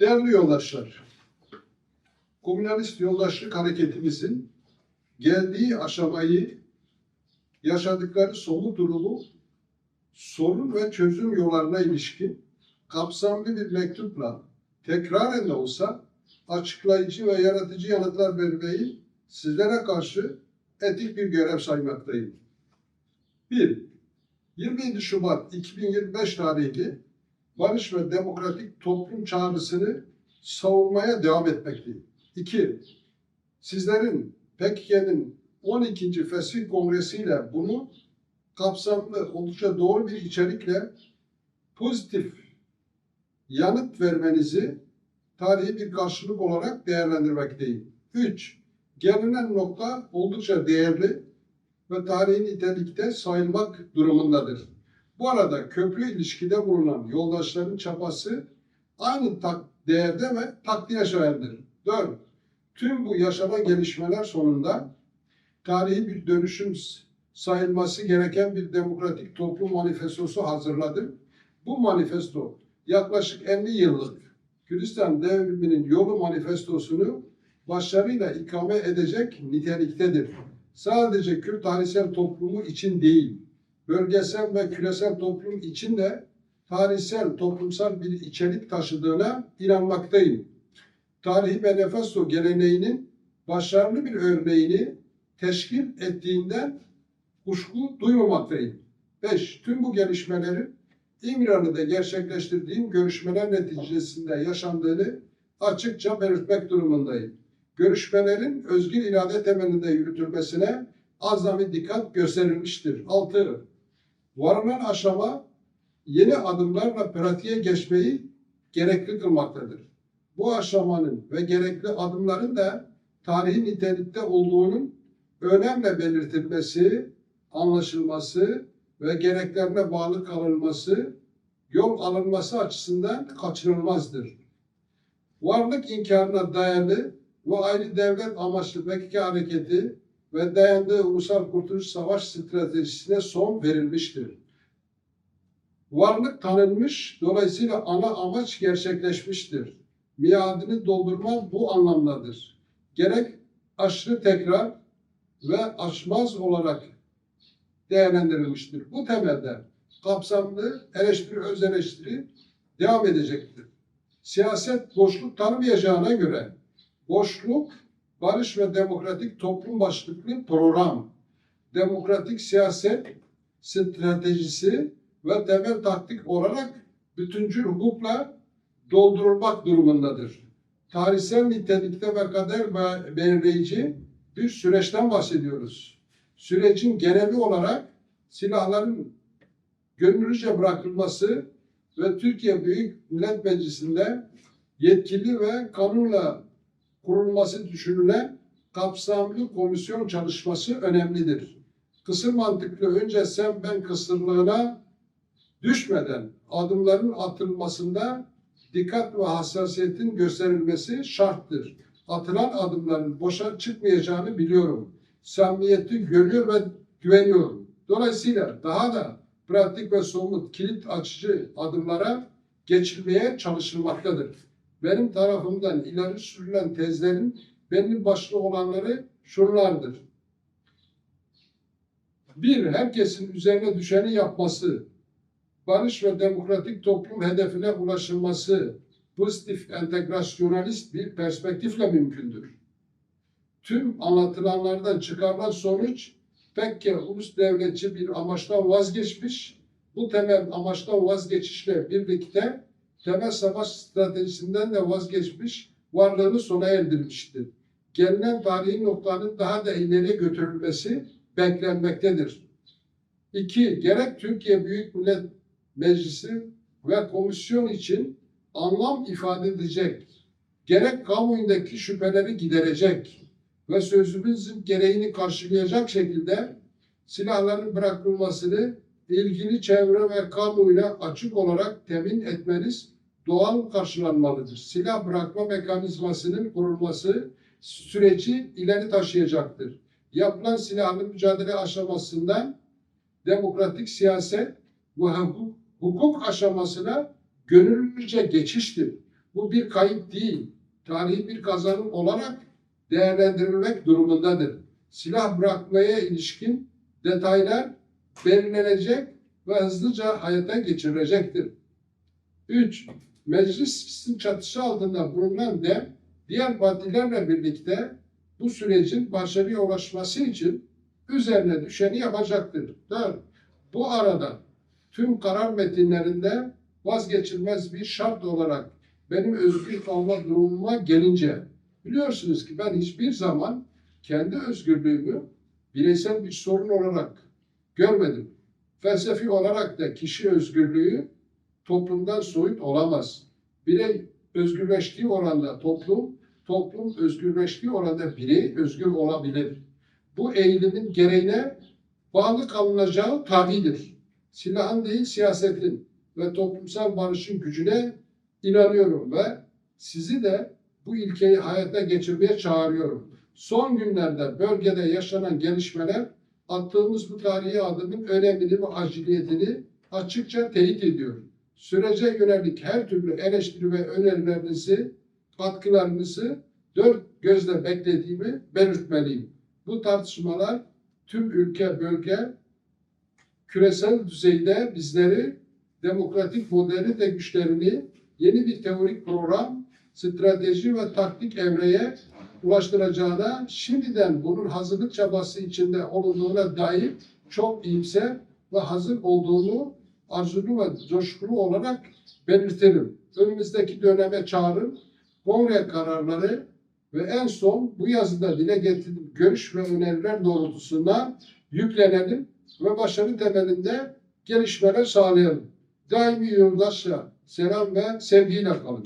Değerli yoldaşlar, Komünalist Yoldaşlık Hareketimizin geldiği aşamayı, yaşadıkları somut durumu, sorun ve çözüm yollarına ilişkin kapsamlı bir mektupla tekraren de olsa açıklayıcı ve yaratıcı yanıtlar vermeyi sizlere karşı etik bir görev saymaktayım. 1. 27 Şubat 2025 tarihli barış ve demokratik toplum çağrısını savunmaya devam etmekteyim. 2. Sizlerin PKK'nın 12. Fesih Kongresi ile bunu kapsamlı, oldukça doğru bir içerikle pozitif yanıt vermenizi tarihi bir karşılık olarak değerlendirmekteyim. 3. Gelinen nokta oldukça değerli ve tarihi nitelikte sayılmak durumundadır. Bu arada köprü ilişkide bulunan yoldaşların çabası aynı tak değerde ve takdire şayandır. 4. Tüm bu yaşanan gelişmeler sonunda tarihi bir dönüşüm sayılması gereken bir demokratik toplum manifestosu hazırladım. Bu manifesto yaklaşık 50 yıllık Kürdistan devriminin yolu manifestosunu başarıyla ikame edecek niteliktedir. Sadece Kürt tarihsel toplumu için değil, bölgesel ve küresel toplum için de tarihsel, toplumsal bir içerik taşıdığına inanmaktayım. Tarihi manifesto geleneğinin başarılı bir örneğini teşkil ettiğinden kuşku duymamaktayım. 5. Tüm bu gelişmelerin İmralı'da gerçekleştirdiğim görüşmeler neticesinde yaşandığını açıkça belirtmek durumundayım. Görüşmelerin özgür irade temelinde yürütülmesine azami dikkat gösterilmiştir. 6. Varılan aşama yeni adımlarla pratiğe geçmeyi gerekli kılmaktadır. Bu aşamanın ve gerekli adımların da tarihi nitelikte olduğunun önemle belirtilmesi, anlaşılması ve gereklerine bağlı kalınması, yol alınması açısından kaçınılmazdır. Varlık inkarına dayalı ve ayrı devlet amaçlı PKK hareketi ve dayandığı ulusal kurtuluş savaş stratejisine son verilmiştir. Varlık tanınmış, dolayısıyla ana amaç gerçekleşmiştir. Miadını doldurma bu anlamdadır. Gerek aşırı tekrar ve aşmaz olarak değerlendirilmiştir. Bu temelde kapsamlı eleştiri, öz eleştiri devam edecektir. Siyaset boşluk tanımayacağına göre boşluk, barış ve demokratik toplum başlıklı program, demokratik siyaset stratejisi ve temel taktik olarak bütüncül hukukla doldurulmak durumundadır. Tarihsel nitelikte ve kader belirleyici bir süreçten bahsediyoruz. Sürecin geneli olarak silahların gönüllüce bırakılması ve Türkiye Büyük Millet Meclisi'nde yetkili ve kanunla kurulması düşünülen kapsamlı komisyon çalışması önemlidir. Kısır mantıklı önce sen ben kısırlığına düşmeden adımların atılmasında dikkat ve hassasiyetin gösterilmesi şarttır. Atılan adımların boşa çıkmayacağını biliyorum. Samimiyeti görüyor ve güveniyorum. Dolayısıyla daha da pratik ve somut kilit açıcı adımlara geçilmeye çalışılmaktadır. Benim tarafımdan ileri sürülen tezlerin belli başlı olanları şunlardır. Bir, herkesin üzerine düşeni yapması, barış ve demokratik toplum hedefine ulaşılması pozitif entegrasyonalist bir perspektifle mümkündür. Tüm anlatılanlardan çıkarılan sonuç Pekke ulus devletçi bir amaçtan vazgeçmiş, bu temel amaçtan vazgeçişle birlikte temel savaş stratejisinden de vazgeçmiş, varlığını sona erdirmiştir. Gelinen tarihi noktanın daha da ileriye götürülmesi beklenmektedir. İki, gerek Türkiye Büyük Millet Meclisi ve komisyon için anlam ifade edecek, gerek kamuoyundaki şüpheleri giderecek ve sözümüzün gereğini karşılayacak şekilde silahların bırakılmasını ilgili çevre ve kamuoyuna açık olarak temin etmeniz doğal karşılanmalıdır. Silah bırakma mekanizmasının kurulması süreci ileri taşıyacaktır. Yapılan silahlı mücadele aşamasından demokratik siyaset ve hukuk aşamasına gönüllüce geçiştir. Bu bir kayıp değil, tarihi bir kazanım olarak değerlendirilmek durumundadır. Silah bırakmaya ilişkin detaylar belirlenecek ve hızlıca hayata geçirilecektir. 3. Meclisin çatısı altında bulunan dem, diğer partilerle birlikte bu sürecin başarıya ulaşması için üzerine düşeni yapacaktır. 4. Bu arada tüm karar metinlerinde vazgeçilmez bir şart olarak benim özgür olma durumuma gelince biliyorsunuz ki ben hiçbir zaman kendi özgürlüğümü bireysel bir sorun olarak görmedim. Felsefi olarak da kişi özgürlüğü toplumdan soyut olamaz. Birey özgürleştiği oranda toplum, toplum özgürleştiği oranda birey özgür olabilir. Bu eğilimin gereğine bağlı kalınacağı tabidir. Silahın değil siyasetin ve toplumsal barışın gücüne inanıyorum ve sizi de bu ilkeyi hayata geçirmeye çağırıyorum. Son günlerde bölgede yaşanan gelişmeler attığımız bu tarihi adımın önemini ve aciliyetini açıkça teyit ediyor. Sürece yönelik her türlü eleştiri ve önerilerinizi, katkılarınızı dört gözle beklediğimi belirtmeliyim. Bu tartışmalar tüm ülke, bölge, küresel düzeyde bizleri demokratik modeli ve güçlerini yeni bir teorik program, strateji ve taktik evreye ulaştıracağına, şimdiden bunun hazırlık çabası içinde olunduğuna dair çok iyimser ve hazır olduğunu arzulu ve coşkulu olarak belirtelim. Önümüzdeki döneme çağrım, kongre kararları ve en son bu yazıda dile getirdiğim görüş ve öneriler doğrultusunda yüklenelim ve başarı temelinde gelişmeler sağlayalım. Daimi yoldaşla selam ve sevgiyle kalın.